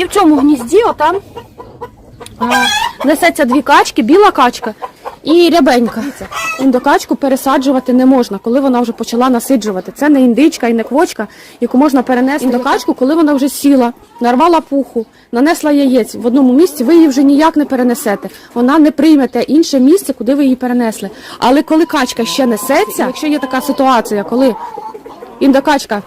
І в цьому гнізді отам несеться дві качки, біла качка і рябенька. Індокачку пересаджувати не можна, коли вона вже почала насиджувати. Це не індичка і не квочка, яку можна перенести індокачку, коли вона вже сіла, нарвала пуху, нанесла яєць в одному місці, ви її вже ніяк не перенесете. Вона не прийме те інше місце, куди ви її перенесли. Але коли качка ще несеться, якщо є така ситуація, коли індокачка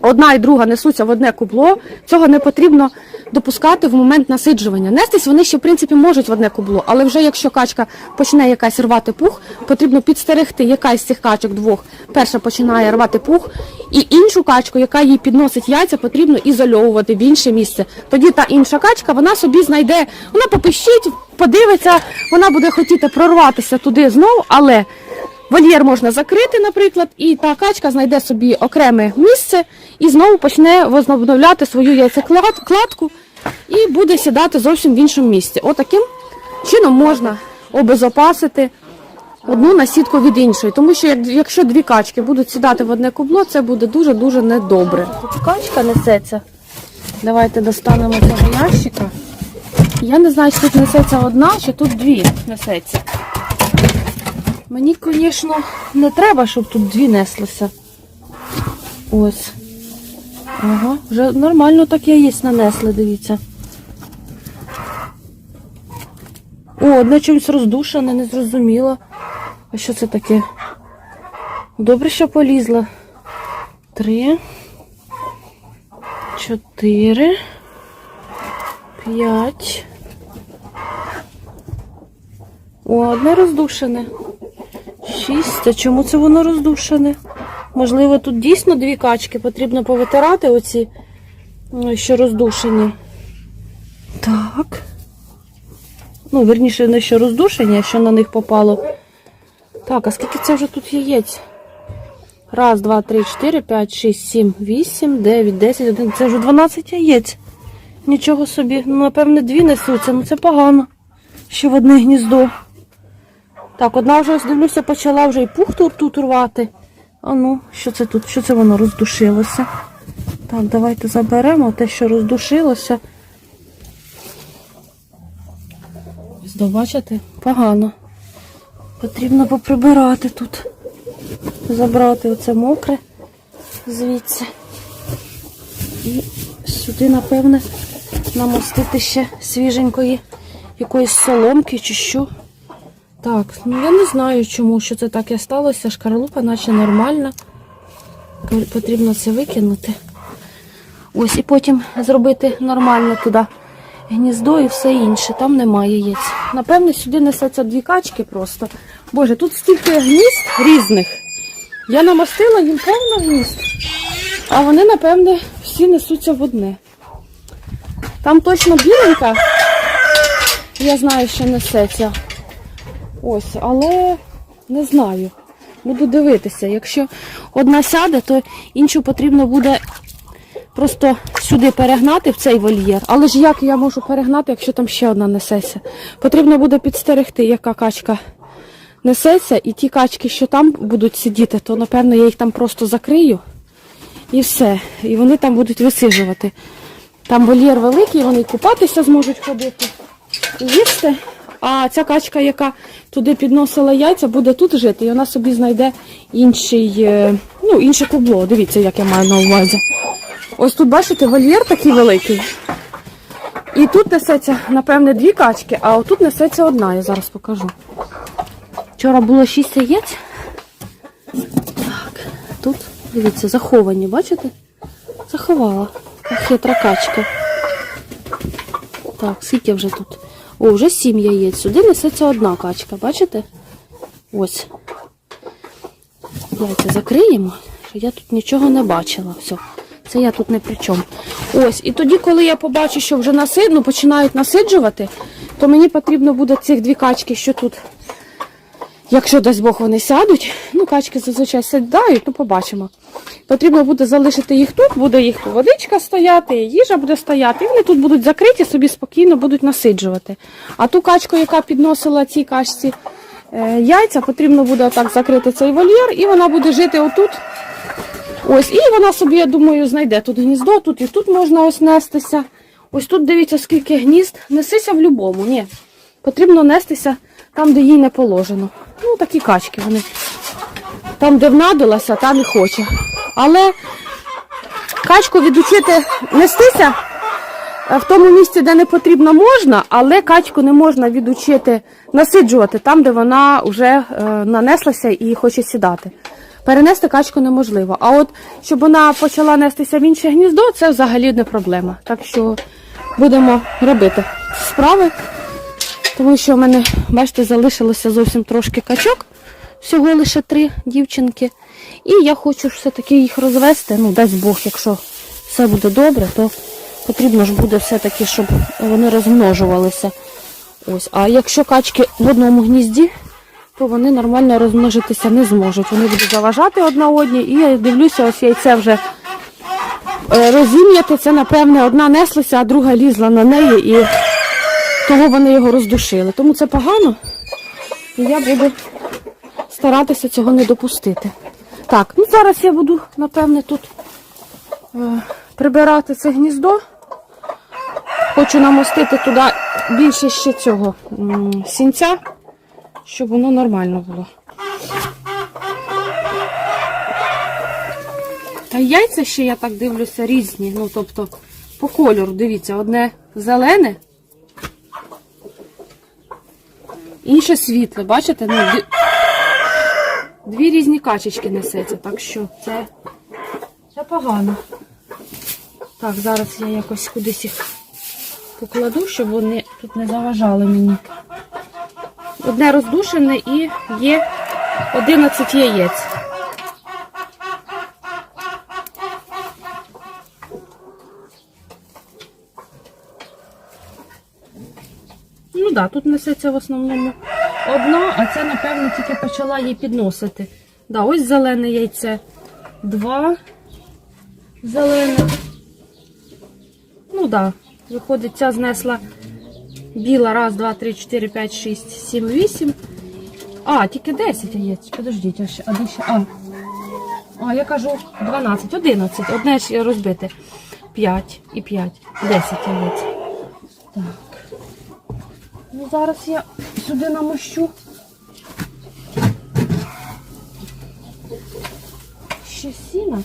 одна і друга несуться в одне кубло, цього не потрібно допускати в момент насиджування. Нестись вони ще в принципі можуть в одне кубло, але вже якщо качка почне якась рвати пух, потрібно підстерегти, яка з цих качок двох перша починає рвати пух, і іншу качку, яка їй підносить яйця, потрібно ізольовувати в інше місце. Тоді та інша качка вона собі знайде, вона попищить, подивиться, вона буде хотіти прорватися туди знову, але Вольєр можна закрити, наприклад, і та качка знайде собі окреме місце і знову почне возобновляти свою яйцекладку і буде сідати зовсім в іншому місці. Отаким чином можна обезопасити одну насідку від іншої. Тому що якщо дві качки будуть сідати в одне кубло, це буде дуже-дуже недобре. Тут качка несеться. Давайте достанемо цього ящика. Я не знаю, чи тут несеться одна, чи тут дві несеться. Мені, звісно, не треба, щоб тут дві неслися. Ось. Ага, вже нормально так яєць нанесли, дивіться. О, одне чимось роздушене, не зрозуміло. А що це таке? Добре, що полізла. Три. Чотири. П'ять. О, одне роздушене. Шість. А чому це воно роздушене? Можливо, тут дійсно дві качки. Потрібно повитирати оці, ну, що роздушені. Так. Ну, верніше, не що роздушені, а що на них попало. Так, а скільки це вже тут яєць? Раз, два, три, чотири, п'ять, шість, сім, вісім, дев'ять, десять, один. Це вже 12 яєць. Нічого собі. Ну, напевне, дві несуться. Ну це погано. Ще в одне гніздо. Так, одна вже ось дивлюся, почала вже і пух тут, рвати. А ну, що це тут? Що це воно роздушилося? Так, давайте заберемо те, що роздушилося. Бачите? Погано. Потрібно поприбирати тут. Забрати оце мокре звідси. І сюди, напевне, намостити ще свіженької якоїсь соломки чи що. Так, ну я не знаю, чому що це таке сталося. Шкарлупа наче нормальна. Потрібно це викинути. Ось, і потім зробити нормально туди гніздо і все інше. Там немає яєць. Напевне, сюди несеться дві качки просто. Боже, тут стільки гнізд різних. Я намастила їм повно гнізд. А вони, напевне, всі несуться в одне. Там точно біленька, я знаю, що несеться. Ось, але не знаю. Буду дивитися. Якщо одна сяде, то іншу потрібно буде просто сюди перегнати в цей вольєр. Але ж як я можу перегнати, якщо там ще одна несеться? Потрібно буде підстерегти, яка качка несеться, і ті качки, що там будуть сидіти, то напевно я їх там просто закрию і все. І вони там будуть висиджувати. Там вольєр великий, вони купатися зможуть ходити і їсти. А ця качка, яка туди підносила яйця, буде тут жити, і вона собі знайде інший, е, ну, інше кубло. Дивіться, як я маю на увазі. Ось тут, бачите, вольєр такий великий. І тут несеться, напевне, дві качки, а отут несеться одна, я зараз покажу. Вчора було шість яєць. Так, тут, дивіться, заховані, бачите? Заховала. Хитра качка. Так, скільки вже тут? О, вже сім яєць. Сюди несеться одна качка, бачите? Ось. Яйця закриємо, що я тут нічого не бачила. Все. Це я тут не при чому. Ось. І тоді, коли я побачу, що вже насид... ну, починають насиджувати, то мені потрібно буде цих дві качки, що тут. Якщо дасть Бог вони сядуть, ну качки зазвичай сідають, ну побачимо. Потрібно буде залишити їх тут, буде їх водичка стояти, їжа буде стояти, і вони тут будуть закриті, собі спокійно будуть насиджувати. А ту качку, яка підносила цій качці е, яйця, потрібно буде отак закрити цей вольєр, і вона буде жити отут. Ось, і вона собі, я думаю, знайде тут гніздо, тут і тут можна ось нестися. Ось тут дивіться, скільки гнізд. Несися в будь-якому. Ні. Потрібно нестися там, де їй не положено. Ну, такі качки вони. Там, де внадилася, там і хоче. Але качку відучити нестися е, в тому місці, де не потрібно, можна, але качку не можна відучити насиджувати там, де вона вже е, нанеслася і хоче сідати. Перенести качку неможливо. А от щоб вона почала нестися в інше гніздо, це взагалі не проблема. Так що будемо робити справи, тому що в мене, бачите, залишилося зовсім трошки качок, всього лише три дівчинки. І я хочу все-таки їх розвести. Ну, дасть Бог, якщо все буде добре, то потрібно ж буде все-таки, щоб вони розмножувалися. Ось. А якщо качки в одному гнізді, то вони нормально розмножитися не зможуть. Вони будуть заважати одна одній. І я дивлюся, ось яйце вже е, розім'яте. Це, напевне, одна неслася, а друга лізла на неї і того вони його роздушили. Тому це погано. І я буду старатися цього не допустити. Так, ну зараз я буду, напевне, тут е, прибирати це гніздо. Хочу намостити туди більше ще цього м, сінця, щоб воно нормально було. Та яйця ще, я так дивлюся, різні. Ну, тобто, по кольору, дивіться, одне зелене, інше світло, бачите? Ну, дві... Дві різні качечки несеться, так що це, це погано. Так, зараз я якось кудись їх покладу, щоб вони тут не заважали мені. Одне роздушене і є 11 яєць. Да, тут несеться в основному одна, а це, напевно, тільки почала її підносити. Да, ось зелене яйце. Два зелених. Ну так, да, виходить, ця знесла біла. Раз, два, три, чотири, п'ять, шість, сім, вісім. А, тільки 10 яєць. Подождіть, а ще, а ще. А. а, я кажу 12, 11. Одне ж розбите. 5 і 5. 10 яєць. Так. Ну, зараз я сюди намощу. Ще сіна.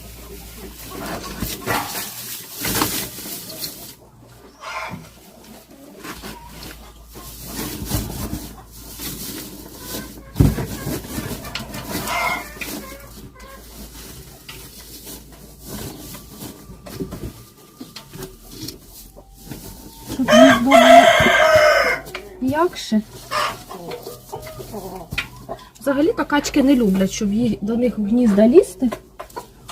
Щоб не було м'якше. Взагалі-то качки не люблять, щоб до них в гнізда лізти.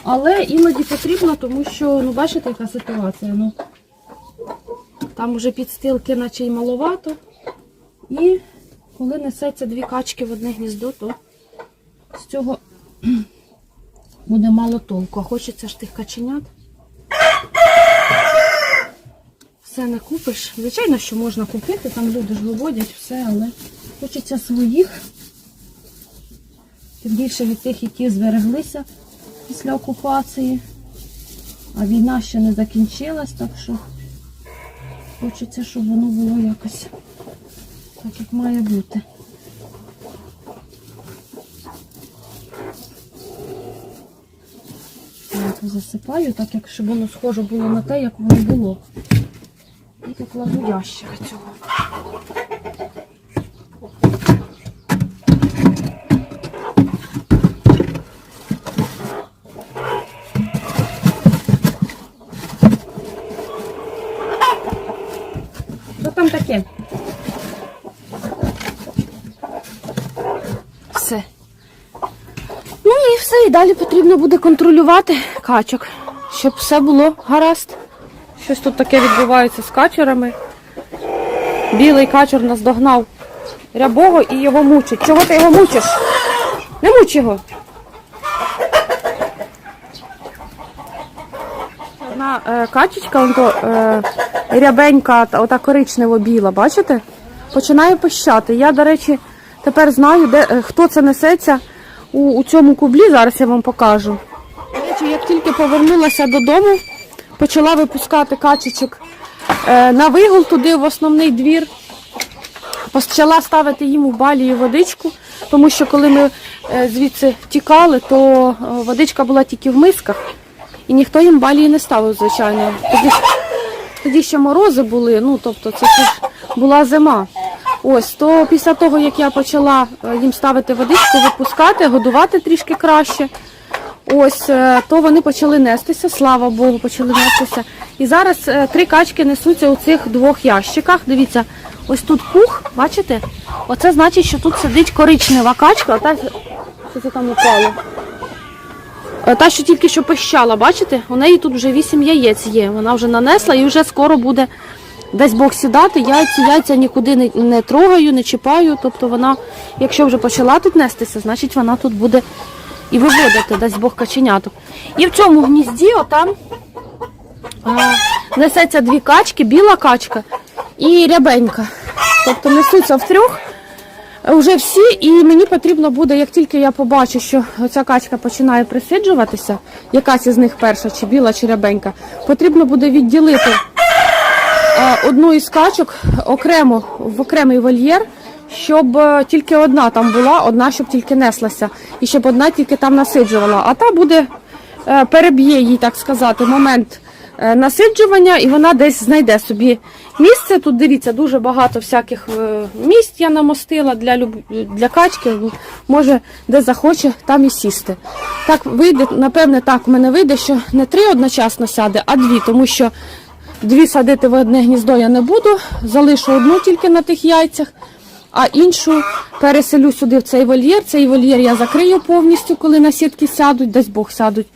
Але іноді потрібно, тому що, ну, бачите, яка ситуація. Ну, там вже підстилки наче й маловато. І коли несеться дві качки в одне гніздо, то з цього буде мало толку. А хочеться ж тих каченят. Все не купиш. Звичайно, що можна купити, там люди ж виводять все, але хочеться своїх. Тим більше від тих, які збереглися після окупації. А війна ще не закінчилась, так що хочеться, щоб воно було якось так, як має бути. Засипаю, так як щоб воно схоже було на те, як воно було. І покладу ящик цього. Що там таке? Все. Ну і все, і далі потрібно буде контролювати качок, щоб все було гаразд. Щось тут таке відбувається з качерами. Білий качер наздогнав рябого і його мучить. Чого ти його мучиш? Не муч його. Одна е, качечка, он то, е, рябенька, та ота коричнево-біла, бачите? Починає пищати. Я, до речі, тепер знаю, де, е, хто це несеться у, у цьому кублі. Зараз я вам покажу. Як тільки повернулася додому, почала випускати качечок е, на вигул туди в основний двір. Почала ставити їм у балію водичку, тому що коли ми е, звідси тікали, то е, водичка була тільки в мисках, і ніхто їм балії не ставив, звичайно. Тоді ще морози були, ну тобто це ж була зима. Ось, то після того, як я почала е, їм ставити водичку, випускати, годувати трішки краще. Ось, е, то вони почали нестися, слава Богу, почали нестися. І зараз е, три качки несуться у цих двох ящиках. Дивіться, ось тут пух, бачите? Оце значить, що тут сидить коричнева качка, ота що це там упало. Та, що тільки що пищала, бачите? У неї тут вже вісім яєць є. Вона вже нанесла і вже скоро буде десь Бог сідати. Я ці яйця нікуди не, не трогаю, не чіпаю. Тобто вона, якщо вже почала тут нестися, значить вона тут буде і виводити, дасть Бог каченяток. І в цьому гнізді отам а, несеться дві качки, біла качка і рябенька. Тобто несуться втрьох. Вже всі, і мені потрібно буде, як тільки я побачу, що ця качка починає присиджуватися, якась із них перша, чи біла, чи рябенька, потрібно буде відділити е, одну із качок окремо в окремий вольєр, щоб е, тільки одна там була, одна, щоб тільки неслася, і щоб одна тільки там насиджувала. А та буде е, переб'є їй, так сказати, момент е, насиджування, і вона десь знайде собі місце. Тут дивіться, дуже багато всяких е, місць я намостила для люб... для качки. Може, де захоче, там і сісти. Так вийде, напевне, так в мене вийде, що не три одночасно сяде, а дві, тому що дві садити в одне гніздо я не буду. Залишу одну тільки на тих яйцях. А іншу переселю сюди в цей вольєр. Цей вольєр я закрию повністю, коли на сітки сядуть, десь Бог сядуть.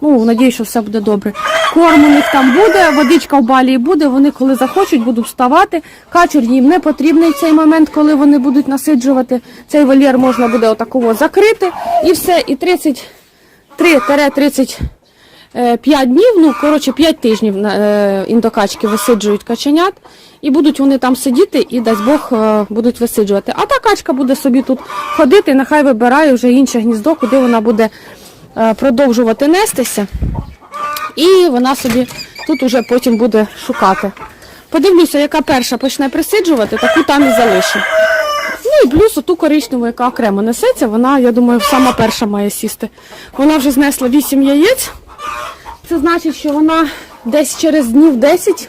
Ну, надіюсь, що все буде добре. Корм у них там буде, водичка в балії буде. Вони, коли захочуть, будуть вставати. Качур їм не потрібний цей момент, коли вони будуть насиджувати. Цей вольєр можна буде отакого закрити і все. І 33-35 днів, ну коротше 5 тижнів е, індокачки висиджують каченят, і будуть вони там сидіти, і дасть Бог е, будуть висиджувати. А та качка буде собі тут ходити, нехай вибирає вже інше гніздо, куди вона буде е, продовжувати нестися. І вона собі тут уже потім буде шукати. Подивлюся, яка перша почне присиджувати, таку там і залишу. Ну і плюс оту коричневу, яка окремо несеться, вона, я думаю, сама перша має сісти. Вона вже знесла 8 яєць. Це значить, що вона десь через днів 10,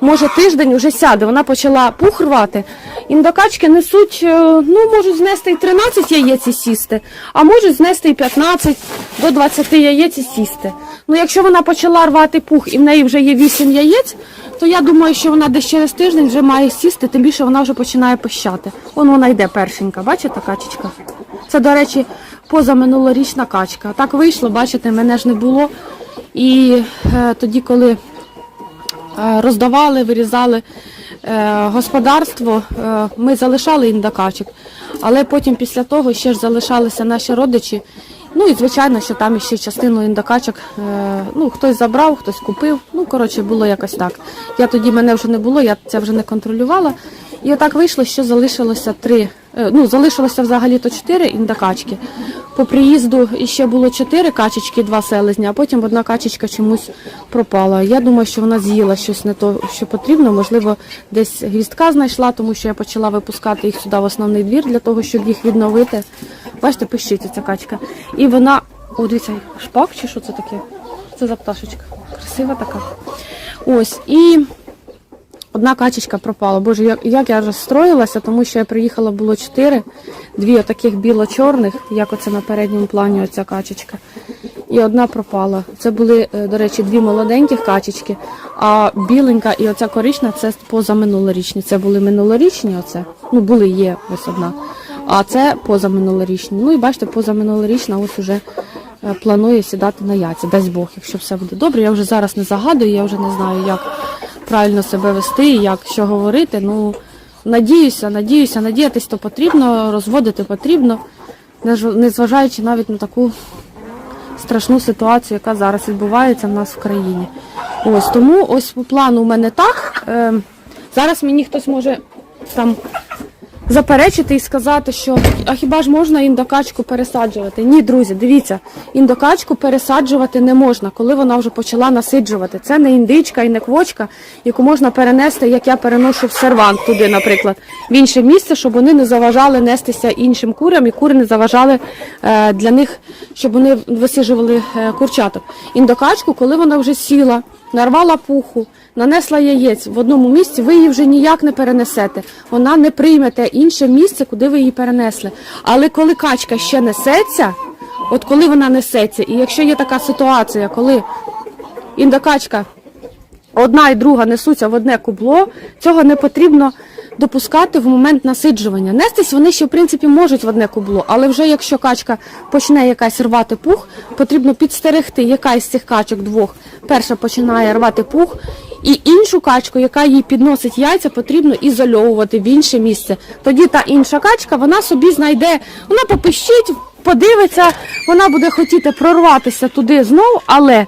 може тиждень вже сяде. Вона почала пух рвати. Індокачки несуть, е, ну, можуть знести і 13 яєць і сісти, а можуть знести і 15 до 20 яєць і сісти. Ну, якщо вона почала рвати пух і в неї вже є 8 яєць, то я думаю, що вона десь через тиждень вже має сісти, тим більше вона вже починає пищати. Вон вона йде першенька, бачите, качечка? Це, до речі, позаминулорічна качка. Так вийшло, бачите, мене ж не було. І е, тоді, коли е, роздавали, вирізали е, господарство, е, ми залишали індокачок, але потім після того ще ж залишалися наші родичі. Ну і звичайно, що там ще частину індокачок е, ну, хтось забрав, хтось купив. Ну, коротше, було якось так. Я тоді мене вже не було, я це вже не контролювала. І отак вийшло, що залишилося три. Е, Ну, залишилося взагалі то чотири індокачки. По приїзду іще було чотири качечки, два селезня, а потім одна качечка чомусь пропала. Я думаю, що вона з'їла щось не то, що потрібно. Можливо, десь гвіздка знайшла, тому що я почала випускати їх сюди в основний двір для того, щоб їх відновити. Бачите, пищиться ця качка. І вона, о, дивіться, шпак чи що це таке? Це за пташечка. Красива така. Ось. І Одна качечка пропала. Боже, як, як я розстроїлася, тому що я приїхала, було чотири, дві отаких біло-чорних, як оце на передньому плані оця качечка. І одна пропала. Це були, е, до речі, дві молоденьких качечки, а біленька і оця корична це позаминулорічні. Це були минулорічні, оце. Ну, були, є ось одна. А це позаминулорічні. Ну і бачите, позаминулорічна ось уже е, планує сідати на яйця. Дасть Бог, якщо все буде добре. Я вже зараз не загадую, я вже не знаю, як правильно себе вести, як що говорити. Ну, надіюся, надіюся, надіятись то потрібно, розводити потрібно, незважаючи навіть на таку страшну ситуацію, яка зараз відбувається в нас в країні. Ось тому ось по плану у мене так. Е, зараз мені хтось може там заперечити і сказати, що а хіба ж можна індокачку пересаджувати? Ні, друзі, дивіться, індокачку пересаджувати не можна, коли вона вже почала насиджувати. Це не індичка і не квочка, яку можна перенести, як я переношу в сервант туди, наприклад, в інше місце, щоб вони не заважали нестися іншим курям, і кури не заважали е, для них, щоб вони висиджували е, курчаток. Індокачку, коли вона вже сіла, нарвала пуху, нанесла яєць в одному місці, ви її вже ніяк не перенесете. Вона не прийме те інше місце, куди ви її перенесли. Але коли качка ще несеться, от коли вона несеться, і якщо є така ситуація, коли індокачка одна і друга несуться в одне кубло, цього не потрібно допускати в момент насиджування. Нестись вони ще в принципі можуть в одне кубло, але вже якщо качка почне якась рвати пух, потрібно підстерегти, яка із цих качок двох перша починає рвати пух. І іншу качку, яка їй підносить яйця, потрібно ізольовувати в інше місце. Тоді та інша качка вона собі знайде, вона попищить, подивиться, вона буде хотіти прорватися туди знову, але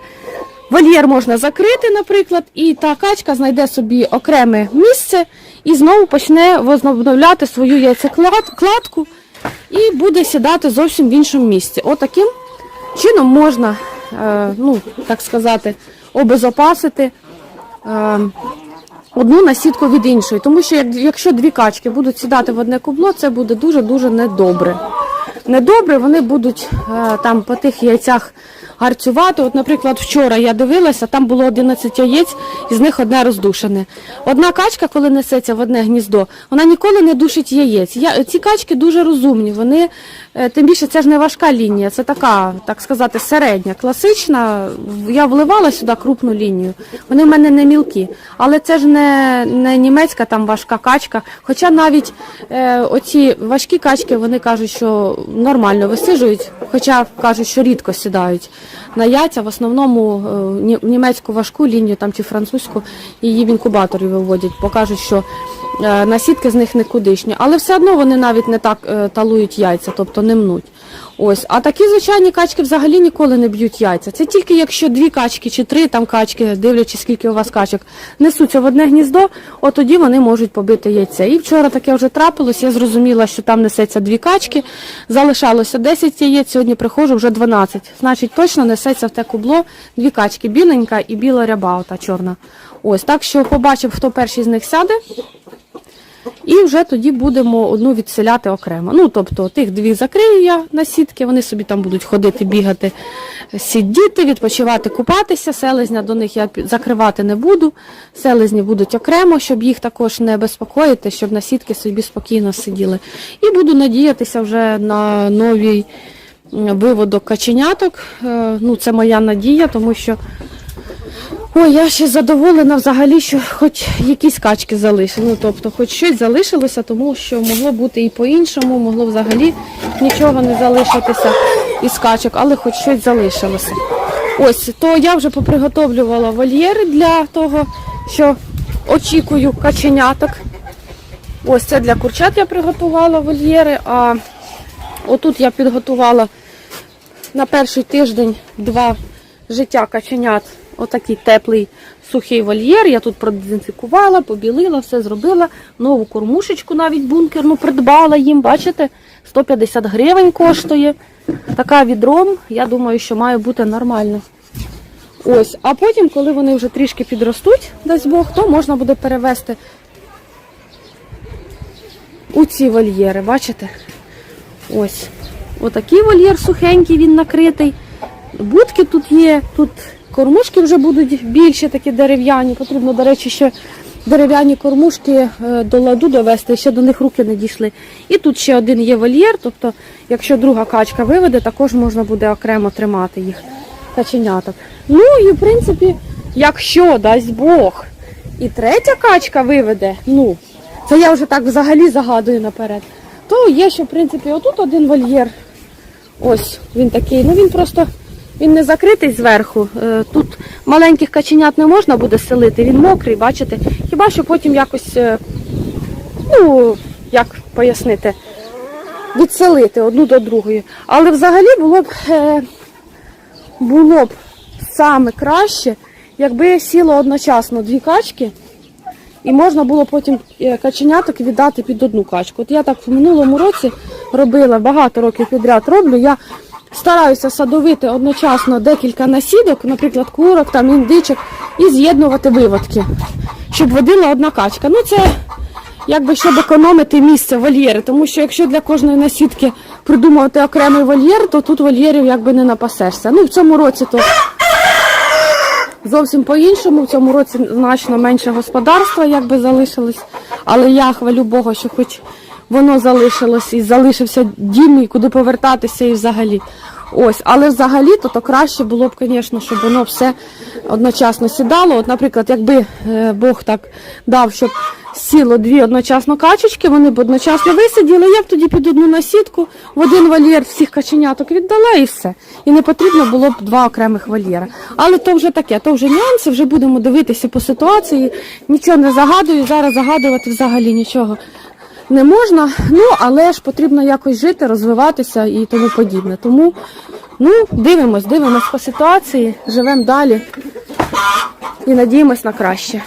Вольєр можна закрити, наприклад, і та качка знайде собі окреме місце і знову почне возобновляти свою яйцекладку і буде сідати зовсім в іншому місці. Отаким чином можна, е, ну, так сказати, обезопасити е, одну насідку від іншої. Тому що якщо дві качки будуть сідати в одне кубло, це буде дуже-дуже недобре. Недобре, вони будуть е, там по тих яйцях гарцювати. От, наприклад, вчора я дивилася, там було 11 яєць, із них одне роздушене. Одна качка, коли несеться в одне гніздо, вона ніколи не душить яєць. Я, ці качки дуже розумні. Вони, е, тим більше, це ж не важка лінія, це така, так сказати, середня, класична. Я вливала сюди крупну лінію. Вони в мене не мілкі. Але це ж не, не німецька там важка качка. Хоча навіть е, оці важкі качки, вони кажуть, що нормально висижують, хоча кажуть, що рідко сідають на яйця. В основному е, німецьку важку лінію там чи французьку її в інкубаторі виводять, бо кажуть, що насітки насідки з них никудишні. Але все одно вони навіть не так е, талують яйця, тобто не мнуть. Ось, а такі звичайні качки взагалі ніколи не б'ють яйця. Це тільки якщо дві качки чи три там качки, дивлячись, скільки у вас качок, несуться в одне гніздо, от тоді вони можуть побити яйце. І вчора таке вже трапилось. Я зрозуміла, що там несеться дві качки, залишалося 10 яєць, сьогодні приходжу вже 12. Значить, точно несеться в те кубло дві качки, біленька і біла ряба, ота чорна. Ось так що побачив, хто перший з них сяде. І вже тоді будемо одну відселяти окремо. Ну, тобто, тих дві закрию я на сітки, вони собі там будуть ходити, бігати, сидіти, відпочивати, купатися. Селезня до них я закривати не буду. Селезні будуть окремо, щоб їх також не безпокоїти, щоб на сітки собі спокійно сиділи. І буду надіятися вже на новий виводок каченяток. Е, Ну, це моя надія, тому що. Ой, я ще задоволена взагалі, що хоч якісь качки залишили. Ну, тобто, хоч щось залишилося, тому що могло бути і по-іншому, могло взагалі нічого не залишитися із качок, але хоч щось залишилося. Ось, то я вже поприготовлювала вольєри для того, що очікую каченяток. Ось це для курчат я приготувала вольєри, а отут я підготувала на перший тиждень два життя каченят. Отакий теплий сухий вольєр. Я тут продезінфікувала, побілила, все зробила. Нову кормушечку навіть бункерну придбала їм. Бачите, 150 гривень коштує. Така відром, я думаю, що має бути нормально. Ось, а потім, коли вони вже трішки підростуть, дасть Бог, то можна буде перевести у ці вольєри, бачите? Ось. Отакий вольєр сухенький, він накритий. Будки тут є, тут кормушки вже будуть більше такі дерев'яні. Потрібно, до речі, ще дерев'яні кормушки е, до ладу довести, ще до них руки не дійшли. І тут ще один є вольєр, тобто, якщо друга качка виведе, також можна буде окремо тримати їх каченяток. Ну і в принципі, якщо дасть Бог, і третя качка виведе, ну, це я вже так взагалі загадую наперед, то є ще, в принципі, отут один вольєр. Ось він такий. Ну він просто він не закритий зверху. Е, Тут маленьких каченят не можна буде селити, він мокрий, бачите. Хіба що потім якось, е, ну, як пояснити, відселити одну до другої. Але взагалі було б, е, було б саме краще, якби сіло одночасно дві качки і можна було потім каченяток віддати під одну качку. От я так в минулому році робила, багато років підряд роблю. Я стараюся садовити одночасно декілька насідок, наприклад, курок, там індичок, і з'єднувати виводки, щоб водила одна качка. Ну це якби щоб економити місце вольєри, тому що якщо для кожної насідки придумувати окремий вольєр, то тут вольєрів якби не напасешся. Ну в цьому році то зовсім по-іншому. В цьому році значно менше господарства якби залишилось. Але я хвалю Бога, що хоч воно залишилось і залишився дім, і куди повертатися і взагалі. Ось, але взагалі то, то краще було б, звісно, щоб воно все одночасно сідало. От, наприклад, якби е, Бог так дав, щоб сіло дві одночасно качечки, вони б одночасно висиділи, я б тоді під одну насідку в один вольєр всіх каченяток віддала і все. І не потрібно було б два окремих вольєра. Але то вже таке, то вже нюанси, вже будемо дивитися по ситуації. Нічого не загадую, зараз загадувати взагалі нічого не можна. Ну, але ж потрібно якось жити, розвиватися і тому подібне. Тому ну, дивимось, дивимось по ситуації, живемо далі і надіємось на краще.